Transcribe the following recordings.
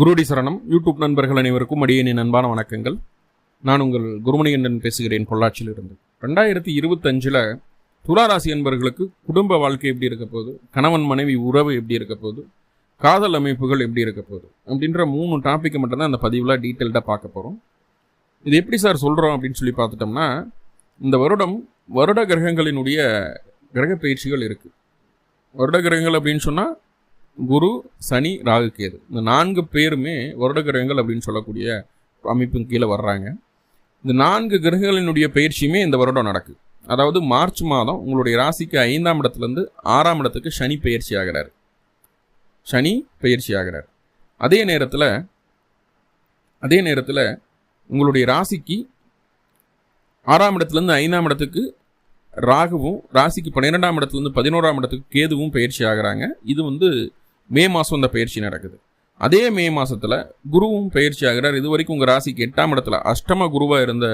குருடி சரணம். யூடியூப் நண்பர்கள் அனைவருக்கும் அடியணி அன்பான வணக்கங்கள். நான் உங்கள் குருமணிகண்டன் பேசுகிறேன் பொள்ளாச்சியிலிருந்து. ரெண்டாயிரத்தி இருபத்தஞ்சில் துளாராசி அன்பர்களுக்கு குடும்ப வாழ்க்கை எப்படி இருக்க போகுது? கணவன் மனைவி உறவு எப்படி இருக்க போகுது? காதல் அமைப்புகள் எப்படி இருக்க போகுது? அப்படின்ற மூணு டாப்பிக்கை மட்டும்தான் அந்த பதிவில் டீட்டெயில்டாக பார்க்க போகிறோம் இது எப்படி சார் சொல்கிறோம் அப்படின்னு சொல்லி பார்த்துட்டோம்னா இந்த வருடம் வருட கிரகங்களினுடைய கிரக பயிற்சிகள் இருக்குது வருட கிரகங்கள் அப்படின்னு சொன்னால் குரு சனி ராகு கேது. இந்த நான்கு பேருமே வருட கிரகங்கள் அப்படின்னு சொல்லக்கூடிய அமைப்பின் கீழே வர்றாங்க. இந்த நான்கு கிரகங்களினுடைய பயிற்சியுமே இந்த வருடம் நடக்குது. அதாவது மார்ச் மாதம் உங்களுடைய ராசிக்கு ஐந்தாம் இடத்துலேருந்து ஆறாம் இடத்துக்கு சனி பயிற்சி ஆகிறார். சனி பயிற்சி ஆகிறார். அதே நேரத்தில் அதே நேரத்தில் உங்களுடைய ராசிக்கு ஆறாம் இடத்துலேருந்து ஐந்தாம் இடத்துக்கு ராகுவும் ராசிக்கு பன்னிரெண்டாம் இடத்துலேருந்து பதினோராம் இடத்துக்கு கேதுவும் பயிற்சி ஆகிறாங்க. இது வந்து மே மாதம் இந்த பயிற்சி நடக்குது. அதே மே மாதத்தில் குருவும் பயிற்சி ஆகிறார். இது வரைக்கும் உங்கள் ராசிக்கு எட்டாம் இடத்துல அஷ்டம குருவாக இருந்த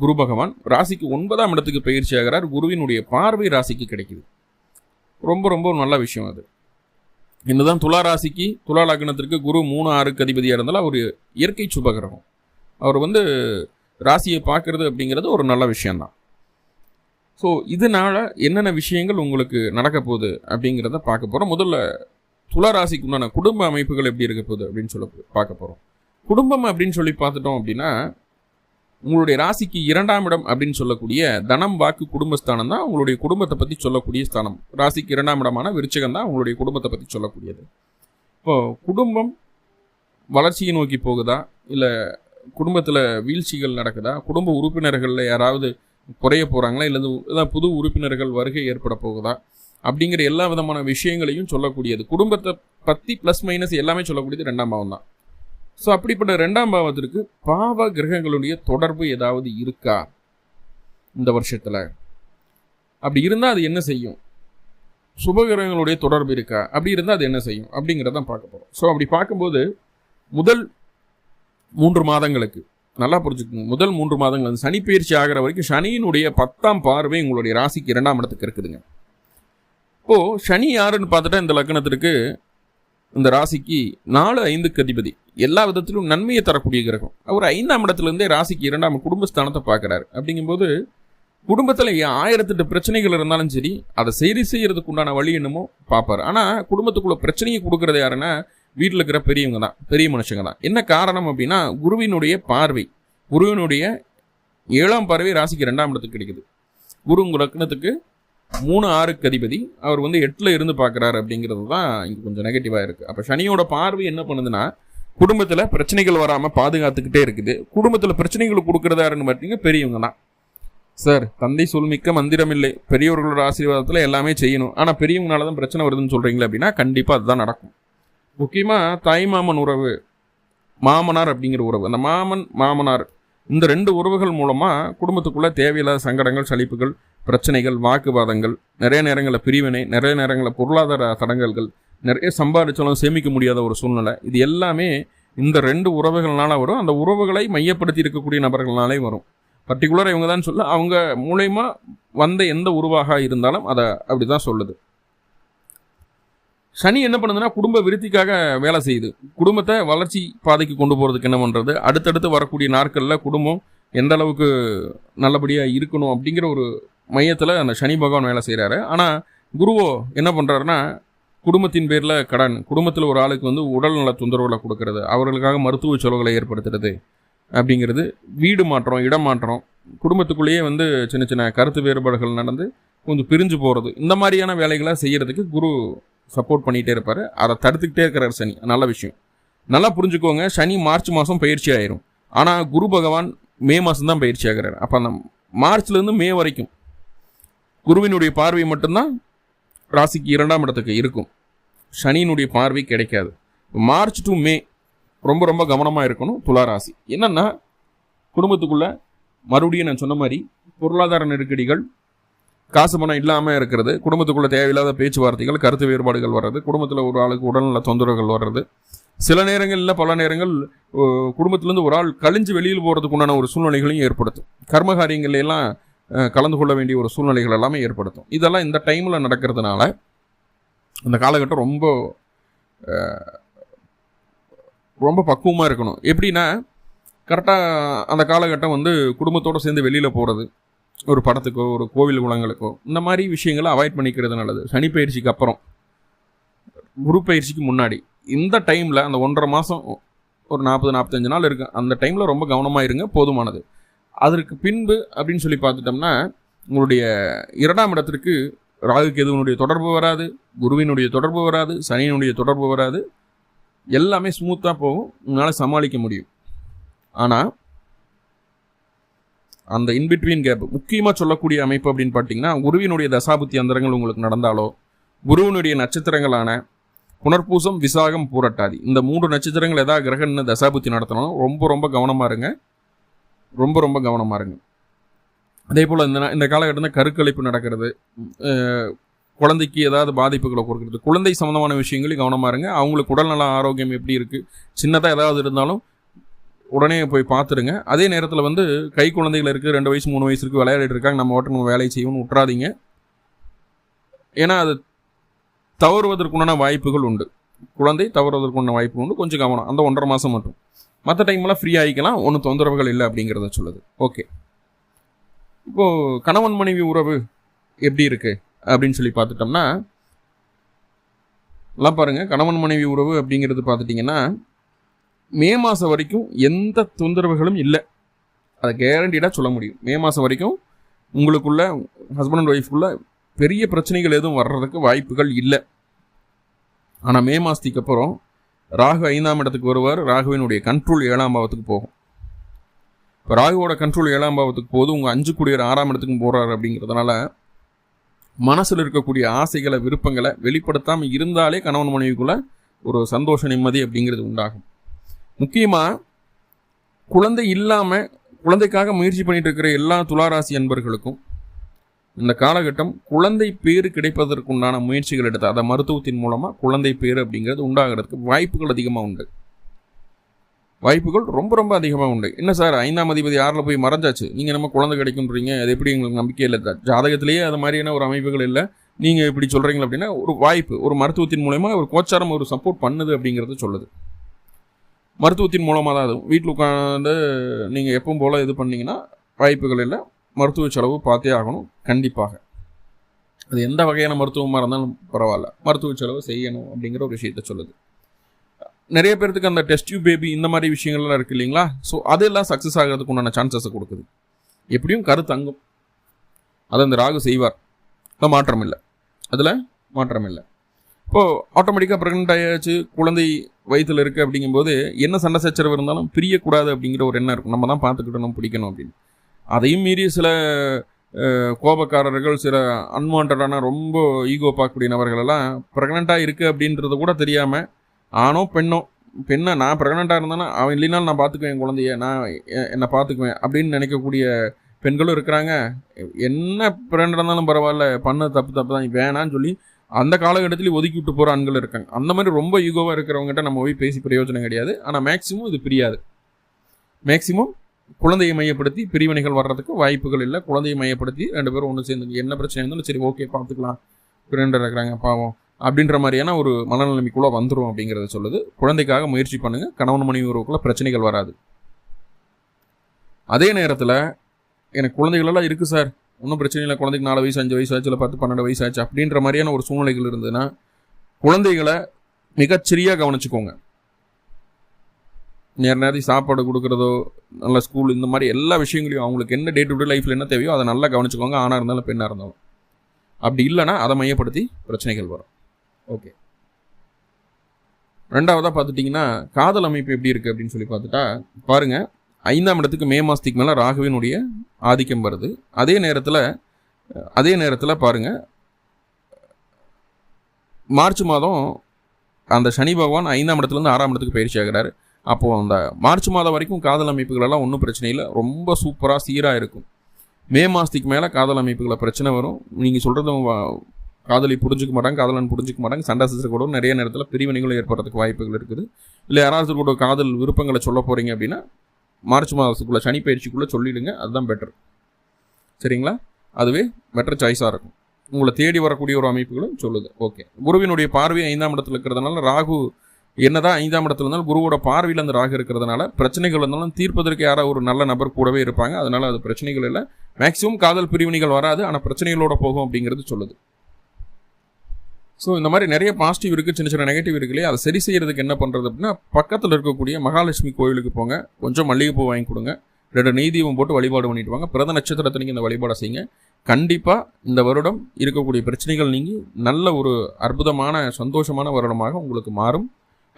குரு பகவான் ராசிக்கு ஒன்பதாம் இடத்துக்கு பயிற்சி ஆகிறார். குருவினுடைய பார்வை ராசிக்கு கிடைக்குது. ரொம்ப ரொம்ப நல்ல விஷயம் அது. என்னதான் துலா ராசிக்கு துலா லக்னத்திற்கு குரு மூணு ஆறுக்கு அதிபதியாக இருந்தாலும் அவர் இயற்கை சுபகிரகம். அவர் வந்து ராசியை பார்க்கறது அப்படிங்கிறது ஒரு நல்ல விஷயந்தான் ஸோ இதனால என்னென்ன விஷயங்கள் உங்களுக்கு நடக்க போகுது அப்படிங்கிறத பார்க்க போகிறோம் முதல்ல துளராசிக்கு உண்டான குடும்ப அமைப்புகள் எப்படி இருக்க போகுது அப்படின்னு சொல்ல பார்க்க போகிறோம் குடும்பம் அப்படின்னு சொல்லி பார்த்துட்டோம் அப்படின்னா உங்களுடைய ராசிக்கு இரண்டாம் இடம் அப்படின்னு சொல்லக்கூடிய தனம் வாக்கு குடும்பஸ்தானம் தான் உங்களுடைய குடும்பத்தை பற்றி சொல்லக்கூடிய ஸ்தானம். ராசிக்கு இரண்டாம் இடமான விருச்சகம் தான் உங்களுடைய குடும்பத்தை பற்றி சொல்லக்கூடியது. இப்போ குடும்பம் வளர்ச்சியை நோக்கி போகுதா? இல்லை குடும்பத்தில் வீழ்ச்சிகள் நடக்குதா? குடும்ப உறுப்பினர்களில் யாராவது குறைய போகிறாங்களா இல்லை புது உறுப்பினர்கள் வருகை ஏற்பட போகுதா? அப்படிங்கிற எல்லா விதமான விஷயங்களையும் சொல்லக்கூடியது. குடும்பத்தை பற்றி ப்ளஸ் மைனஸ் எல்லாமே சொல்லக்கூடியது ரெண்டாம் பாவம் தான். ஸோ அப்படிப்பட்ட ரெண்டாம் பாவத்திற்கு பாவ கிரகங்களுடைய தொடர்பு ஏதாவது இருக்கா? இந்த வருஷத்தில். அப்படி இருந்தால் அது என்ன செய்யும்? சுப கிரகங்களுடைய தொடர்பு இருக்கா? அப்படி இருந்தால் அது என்ன செய்யும்? அப்படிங்கிறத பார்க்க போகிறோம் ஸோ அப்படி பார்க்கும்போது முதல் மூன்று மாதங்களுக்கு நல்லா புரிஞ்சுக்கோங்க. முதல் மூன்று மாதங்கள் சனி பயிற்சி ஆகிற வரைக்கும் சனியினுடைய பத்தாம் பார்வை உங்களுடைய ராசிக்கு இரண்டாம் இடத்துக்கு இருக்குதுங்க. இப்போது சனி யாருன்னு பார்த்துட்டா இந்த லக்னத்திற்கு இந்த ராசிக்கு நாலு ஐந்துக்கு அதிபதி. எல்லா விதத்திலும் நன்மையை தரக்கூடிய கிரகம். அவர் ஐந்தாம் இடத்துல இருந்தே ராசிக்கு இரண்டாம் குடும்பஸ்தானத்தை பார்க்குறாரு. அப்படிங்கும்போது குடும்பத்தில் ஆயிரத்தெட்டு பிரச்சனைகள் இருந்தாலும் சரி அதை சரி செய்யறதுக்கு உண்டான வழி என்னமோ பார்ப்பார். ஆனால் குடும்பத்துக்குள்ள பிரச்சனையை கொடுக்குறது யாருன்னா வீட்டில் இருக்கிற பெரியவங்க தான் பெரிய மனுஷங்க தான். என்ன காரணம் அப்படின்னா குருவினுடைய பார்வை. குருவினுடைய ஏழாம் பார்வை ராசிக்கு ரெண்டாம் இடத்துக்கு கிடைக்குது. குரு உங்கள் லக்னத்துக்கு மூணு ஆறுக்கு அதிபதி. அவர் வந்து எட்டில் இருந்து பார்க்குறாரு அப்படிங்கிறது தான் இங்கே கொஞ்சம் நெகட்டிவாக இருக்குது அப்போ சனியோட பார்வை என்ன பண்ணுதுன்னா குடும்பத்தில் பிரச்சனைகள் வராமல் பாதுகாத்துக்கிட்டே இருக்குது. குடும்பத்தில் பிரச்சனைகள் கொடுக்குறதாருன்னு பார்த்தீங்கன்னா பெரியவங்க தான். சார் தந்தை சொல்மிக்க மந்திரம் இல்லை. பெரியவர்களோட ஆசீர்வாதத்தில் எல்லாமே செய்யணும். ஆனால் பெரியவங்களால தான் பிரச்சனை வருதுன்னு சொல்கிறீங்களா அப்படின்னா கண்டிப்பாக அதுதான் நடக்கும். முக்கியமாக தாய் மாமன் உறவு. மாமனார் அப்படிங்கிற உறவு. அந்த மாமன் மாமனார் இந்த ரெண்டு உறவுகள் மூலமாக குடும்பத்துக்குள்ளே தேவையில்லாத சங்கடங்கள் சலிப்புகள் பிரச்சனைகள் வாக்குவாதங்கள் நிறைய நேரங்களில் பிரிவினை நிறைய நேரங்களில் பொருளாதார தடங்கல்கள் நிறைய சம்பாதிச்சாலும் சேமிக்க முடியாத ஒரு சூழ்நிலை. இது எல்லாமே இந்த ரெண்டு உறவுகள்னால வரும். அந்த உறவுகளை மையப்படுத்தி இருக்கக்கூடிய நபர்கள்னாலே வரும். பர்டிகுலராக இவங்க தான் சொல்ல அவங்க மூலயமா வந்த எந்த உருவாக இருந்தாலும் அதை அப்படி தான் சொல்லுது. சனி என்ன பண்ணுதுன்னா குடும்ப விருத்திக்காக வேலை செய்யுது. குடும்பத்தை வளர்ச்சி பாதைக்கு கொண்டு போகிறதுக்கு என்ன பண்ணுறது அடுத்தடுத்து வரக்கூடிய நாட்களில் குடும்பம் எந்த அளவுக்கு நல்லபடியாக இருக்கணும் அப்படிங்கிற ஒரு மையத்தில் அந்த சனி பகவான் வேலை செய்கிறாரு ஆனால் குருவோ என்ன பண்ணுறாருன்னா குடும்பத்தின் பேரில் கடன் குடும்பத்தில் ஒரு ஆளுக்கு வந்து உடல்நல தொந்தரவுகளை கொடுக்கறது அவர்களுக்காக மருத்துவ செலவுகளை ஏற்படுத்துறது அப்படிங்கிறது வீடு மாற்றம் இடம் மாற்றம் குடும்பத்துக்குள்ளேயே வந்து சின்ன சின்ன கருத்து வேறுபாடுகள் நடந்து கொஞ்சம் பிரிஞ்சு போகிறது இந்த மாதிரியான வேலைகளை செய்கிறதுக்கு குரு சப்போர்ட் பண்ணிகிட்டே இருப்பார். அதை தடுத்துக்கிட்டே இருக்கிறார் சனி. நல்ல விஷயம். நல்லா புரிஞ்சுக்கோங்க சனி மார்ச் மாதம் பயிற்சி ஆயிரும். ஆனால் குரு பகவான் மே மாதம் தான் பயிற்சி ஆகிறார். அப்போ அந்த மார்ச்லேருந்து மே வரைக்கும் குருவினுடைய பார்வை மட்டும்தான் ராசிக்கு இரண்டாம் இடத்துக்கு இருக்கும். சனியினுடைய பார்வை கிடைக்காது. மார்ச் டு மே ரொம்ப ரொம்ப கவனமாக இருக்கணும் துலா ராசி. என்னென்னா குடும்பத்துக்குள்ளே மறுபடியும் நான் சொன்ன மாதிரி பொருளாதார நெருக்கடிகள் காசு பணம் இல்லாமல் இருக்கிறது. குடும்பத்துக்குள்ளே தேவையில்லாத பேச்சுவார்த்தைகள் கருத்து வேறுபாடுகள் வர்றது குடும்பத்தில் ஒரு ஆளுக்கு உடல்நல தொந்தரவுகள் வர்றது. சில நேரங்களில் பல நேரங்கள் குடும்பத்திலேருந்து ஒரு ஆள் கழிஞ்சு வெளியில் போகிறதுக்குண்டான ஒரு சூழ்நிலைகளையும் ஏற்படுத்தும். கர்மகாரியங்கள்ல எல்லாம் கலந்து கொள்ள வேண்டிய ஒரு சூழ்நிலைகள் எல்லாமே ஏற்படுத்தும். இதெல்லாம் இந்த டைமில் நடக்கிறதுனால இந்த காலகட்டம் ரொம்ப ரொம்ப பக்குவமாக இருக்கணும். எப்படின்னா கரெக்டாக அந்த காலகட்டம் வந்து குடும்பத்தோடு சேர்ந்து வெளியில் போகிறது ஒரு படத்துக்கோ ஒரு கோவில் குளங்களுக்கோ இந்த மாதிரி விஷயங்களை அவாய்ட் பண்ணிக்கிறது நல்லது. சனி பயிற்சிக்கு அப்புறம் குரு பயிற்சிக்கு முன்னாடி இந்த டைமில் அந்த ஒன்றரை மாதம் ஒரு நாற்பது நாற்பத்தஞ்சு நாள் இருக்கு அந்த டைமில் ரொம்ப கவனமாக இருங்க போதுமானது. அதற்கு பின்பு அப்படின்னு சொல்லி பார்த்துட்டோம்னா உங்களுடைய இரண்டாம் இடத்திற்கு ராகு கேதுவனுடைய தொடர்பு வராது குருவினுடைய தொடர்பு வராது சனியினுடைய தொடர்பு வராது எல்லாமே ஸ்மூத்தாக போகும் உங்களால் சமாளிக்க முடியும். ஆனால் அந்த இன்பிட்வீன் கேப் முக்கியமாக சொல்லக்கூடிய அமைப்பு அப்படின்னு பார்த்தீங்கன்னா குருவினுடைய தசாபுத்தி அந்தரங்கள் உங்களுக்கு நடந்தாலோ குருவினுடைய நட்சத்திரங்களான புனர்பூசம் விசாகம் பூரட்டாதி. இந்த மூன்று நட்சத்திரங்கள் எதாவது கிரகன்னு தசாபுத்தி நடத்தணும்? ரொம்ப ரொம்ப கவனமாக இருங்க. ரொம்ப ரொம்ப கவனமாக இருங்க. அதே போல் இந்த இந்த காலகட்டத்தில் கருக்கலைப்பு நடக்கிறது குழந்தைக்கு ஏதாவது பாதிப்புகளை கொடுக்குறது குழந்தை சம்மந்தமான விஷயங்களையும் கவனமாக இருங்க. அவங்களுக்கு உடல்நல ஆரோக்கியம் எப்படி இருக்குது சின்னதாக ஏதாவது இருந்தாலும் உடனே போய் பார்த்துருங்க அதே நேரத்தில் வந்து கை குழந்தைகள் இருக்குது ரெண்டு வயசு மூணு வயசு இருக்குது விளையாடிட்டு இருக்காங்க. நம்ம ஓட்ட நம்ம வேலையை செய்யணும்னு விட்றாதீங்க ஏன்னா அது தவறுவதற்குண்டான வாய்ப்புகள் உண்டு. குழந்தை தவறுவதற்குண்டான வாய்ப்பு உண்டு. கொஞ்சம் கவனம். அந்த ஒன்றரை மாதம் மட்டும். மற்ற டைம்லாம் ஃப்ரீ ஆகிக்கலாம் ஒன்றும் தொந்தரவுகள் இல்லை அப்படிங்கிறத சொல்லுது. ஓகே இப்போது கணவன் மனைவி உறவு எப்படி இருக்குது அப்படின்னு சொல்லி பார்த்துட்டோம்னா எல்லாம் பாருங்கள் கணவன் மனைவி உறவு அப்படிங்கிறது பார்த்துட்டிங்கன்னா மே மாதம் வரைக்கும் எந்த தொந்தரவுகளும் இல்லை. அதை கேரண்டீடாக சொல்ல முடியும். மே மாதம் வரைக்கும் உங்களுக்குள்ள ஹஸ்பண்ட் அண்ட் ஒய்ஃப்குள்ள பெரிய பிரச்சனைகள் எதுவும் வர்றதுக்கு வாய்ப்புகள் இல்லை. ஆனால் மே மாதத்துக்கு அப்புறம் ராகு ஐந்தாம் இடத்துக்கு வருவார். ராகுவினுடைய கண்ட்ரோல் ஏழாம் பாவத்துக்கு போகும். இப்போ ராகுவோட கண்ட்ரோல் ஏழாம் பாவத்துக்கு போது உங்கள் அஞ்சு குடியர் ஆறாம் இடத்துக்கும் போகிறார் அப்படிங்கிறதுனால மனசில் இருக்கக்கூடிய ஆசைகளை விருப்பங்களை வெளிப்படுத்தாமல் இருந்தாலே கணவன் மனைவிக்குள்ள ஒரு சந்தோஷ நிம்மதி அப்படிங்கிறது உண்டாகும். முக்கியமாக குழந்தை இல்லாமல் குழந்தைக்காக முயற்சி பண்ணிட்டு இருக்கிற எல்லா துளாராசி அன்பர்களுக்கும் இந்த காலகட்டம் குழந்தை பேர் கிடைப்பதற்குண்டான முயற்சிகள் எடுத்து அதை மருத்துவத்தின் மூலமாக குழந்தை பேர் அப்படிங்கிறது உண்டாகிறதுக்கு வாய்ப்புகள் அதிகமாக உண்டு. வாய்ப்புகள் ரொம்ப ரொம்ப அதிகமாக உண்டு. என்ன சார் ஐந்தாம் அதிபதி ஆறில் போய் மறைஞ்சாச்சு? நீங்கள் நம்ம குழந்தை கிடைக்குன்றீங்க அது எப்படி எங்களுக்கு நம்பிக்கை இல்லை? ஜாதகத்திலேயே அது மாதிரியான ஒரு அமைப்புகள் இல்லை. நீங்கள் இப்படி சொல்கிறீங்க அப்படின்னா ஒரு வாய்ப்பு ஒரு மருத்துவத்தின் மூலயமா ஒரு கோச்சாரம் ஒரு சப்போர்ட் பண்ணுது அப்படிங்கிறது சொல்லுது. மருத்துவத்தின் மூலமாக தான் அது. வீட்டில் உட்காந்து நீங்கள் எப்பவும் போல் இது பண்ணிங்கன்னா வாய்ப்புகள் இல்லை. மருத்துவ செலவு பார்த்தே ஆகணும். கண்டிப்பாக. அது எந்த வகையான மருத்துவமாக இருந்தாலும் பரவாயில்ல. மருத்துவ செலவு செய்யணும் அப்படிங்கிற ஒரு விஷயத்த சொல்லுது. நிறைய பேர்த்துக்கு அந்த டெஸ்ட் டியூப் பேபி இந்த மாதிரி விஷயங்கள்லாம் இருக்குது இல்லைங்களா? ஸோ அதெல்லாம் சக்ஸஸ் ஆகிறதுக்கு உண்டான சான்சஸை கொடுக்குது. எப்படியும் கரு தங்கும் அதை அந்த ராகு செய்வார். மாற்றம் இல்லை அதில் மாற்றம் இல்லை இப்போது ஆட்டோமேட்டிக்காக ப்ரெக்னென்ட் ஆயாச்சு குழந்தை வயிற்றில் இருக்குது அப்படிங்கும்போது என்ன சண்டை சச்சரவு இருந்தாலும் பிரியக்கூடாது அப்படிங்கிற ஒரு எண்ணம் இருக்கும். நம்ம தான் பார்த்துக்கிட்டணும் பிடிக்கணும் அப்படின்னு. அதையும் மீறி சில கோபக்காரர்கள் சில அன்வான்டான ரொம்ப ஈகோ பார்க்கக்கூடிய நபர்களெல்லாம் ப்ரெக்னெண்ட்டாக இருக்குது அப்படின்றது கூட தெரியாமல் ஆணோ பெண்ணோ பெண்ணை நான் ப்ரெக்னெண்ட்டாக இருந்தேன்னா அவன் இல்லைனாலும் நான் பார்த்துக்குவேன் குழந்தைய நான் என்னை பார்த்துக்குவேன் அப்படின்னு நினைக்கக்கூடிய பெண்களும் இருக்கிறாங்க. என்ன ப்ரெக்னெண்ட் இருந்தாலும் பரவாயில்ல பண்ண தப்பு தப்பு தான் வேணான்னு சொல்லி அந்த காலகட்டத்திலேயே ஒதுக்கி விட்டு போகிற ஆண்கள் இருக்காங்க. அந்த மாதிரி ரொம்ப ஈகோவாக இருக்கிறவங்ககிட்ட நம்ம போய் பேசி பிரயோஜனம் கிடையாது. ஆனால் மேக்ஸிமம் இது பிரியாது. மேக்சிமம் குழந்தையை மையப்படுத்தி பிரிவினைகள் வர்றதுக்கு வாய்ப்புகள் இல்லை. குழந்தையை மையப்படுத்தி ரெண்டு பேரும் ஒன்று சேர்ந்து என்ன பிரச்சனை இருந்தாலும் சரி ஓகே பார்த்துக்கலாம் ஃப்ரெண்ட் இருக்கிறாங்க பாவம். அப்படின்ற மாதிரியான ஒரு மனநிலைமைக்குள்ளே வந்துடும் அப்படிங்கிறத சொல்லுது. குழந்தைக்காக முயற்சி பண்ணுங்கள் கணவன் மனைவி உறவுக்குள்ளே பிரச்சனைகள் வராது. அதே நேரத்தில் எனக்கு குழந்தைகளெல்லாம் இருக்குது சார் ஒன்றும் பிரச்சனை இல்லை. குழந்தைக்கு நாலு வயசு அஞ்சு வயசு ஆச்சு இல்லை பத்து பன்னெண்டு வயசு ஆச்சு அப்படின்ற மாதிரியான ஒரு சூழ்நிலைகள் இருந்ததுன்னா குழந்தைகளை மிகச்சிறியாக கவனிச்சுக்கோங்க. நேர நேரத்துக்கு சாப்பாடு கொடுக்குறதோ நல்ல ஸ்கூல் இந்த மாதிரி எல்லா விஷயங்களையும் அவங்களுக்கு என்ன டே டு டே லைஃப்பில் என்ன தேவையோ அதை நல்லா கவனிச்சுக்கோங்க. ஆணாக இருந்தாலும் பெண்ணாக இருந்தாலும். அப்படி இல்லைன்னா அதை மையப்படுத்தி பிரச்சனைகள் வரும். ஓகே ரெண்டாவதாக பார்த்துட்டிங்கன்னா காதல் அமைப்பு எப்படி இருக்குது அப்படின்னு சொல்லி பார்த்துட்டா பாருங்கள் ஐந்தாம் இடத்துக்கு மே மாதத்துக்கு மேலே ராகுவினுடைய ஆதிக்கம் வருது. அதே நேரத்தில் அதே நேரத்தில் பாருங்கள் மார்ச் மாதம் அந்த சனி பகவான் ஐந்தாம் இடத்துலேருந்து ஆறாம் இடத்துக்கு பயிற்சி ஆகிறாரு. அப்போது அந்த மார்ச் மாதம் வரைக்கும் காதல் அமைப்புகளெல்லாம் ஒன்றும் பிரச்சனை இல்லை. ரொம்ப சூப்பராக சீராக இருக்கும். மே மாதத்துக்கு மேலே காதல் அமைப்புகளை பிரச்சனை வரும். நீங்கள் சொல்கிறதும் காதலி புரிஞ்சுக்க மாட்டாங்க காதலன் புரிஞ்சிக்க மாட்டாங்க. சண்டை சிசர் கூட நிறைய நேரத்தில் பிரிவினைகளும் ஏற்படுறதுக்கு வாய்ப்புகள் இருக்குது. இல்லை யாராவது கூட காதல் விருப்பங்களை சொல்ல போகிறீங்க அப்படின்னா மார்ச் மாதத்துக்குள்ளே சனி பயிற்சிக்குள்ளே சொல்லிவிடுங்க அதுதான் பெட்டர் சரிங்களா? அதுவே பெட்டர் சாய்ஸாக இருக்கும். உங்களை தேடி வரக்கூடிய ஒரு அமைப்புகளும் சொல்லுது. ஓகே குருவினுடைய பார்வை ஐந்தாம் இடத்துல இருக்கிறதுனால ராகு என்னதான் ஐந்தாம் இடத்துல இருந்தாலும் குருவோட பார்வையில் அந்த ராகு இருக்கிறதுனால பிரச்சனைகள் இருந்தாலும் தீர்ப்பதற்கு யாராவது ஒரு நல்ல நபர் கூடவே இருப்பாங்க. அதனால அது பிரச்சனைகள் இல்லை. மேக்சிமம் காதல் பிரிவினைகள் வராது. ஆனால் பிரச்சனைகளோட போகும் அப்படிங்கிறது சொல்லுது. ஸோ இந்த மாதிரி நிறைய பாசிட்டிவ் இருக்குது சின்ன சின்ன நெகட்டிவ் இருக்கு இல்லையா? அதை சரி செய்கிறதுக்கு என்ன பண்ணுறது அப்படின்னா பக்கத்தில் இருக்கக்கூடிய மகாலட்சுமி கோயிலுக்கு போங்க. கொஞ்சம் மல்லிகைப்பூ வாங்கி கொடுங்க. ரெண்டு நீதியும் போட்டு வழிபாடு பண்ணிட்டு வாங்க. நட்சத்திரத்தை நீங்கள் இந்த வழிபாடை செய்யுங்க. கண்டிப்பாக இந்த வருடம் இருக்கக்கூடிய பிரச்சனைகள் நீங்கி நல்ல ஒரு அற்புதமான சந்தோஷமான வருடமாக உங்களுக்கு மாறும்.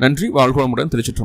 நன்றி. வாழ்வளமுடன் திருச்சிற்றம்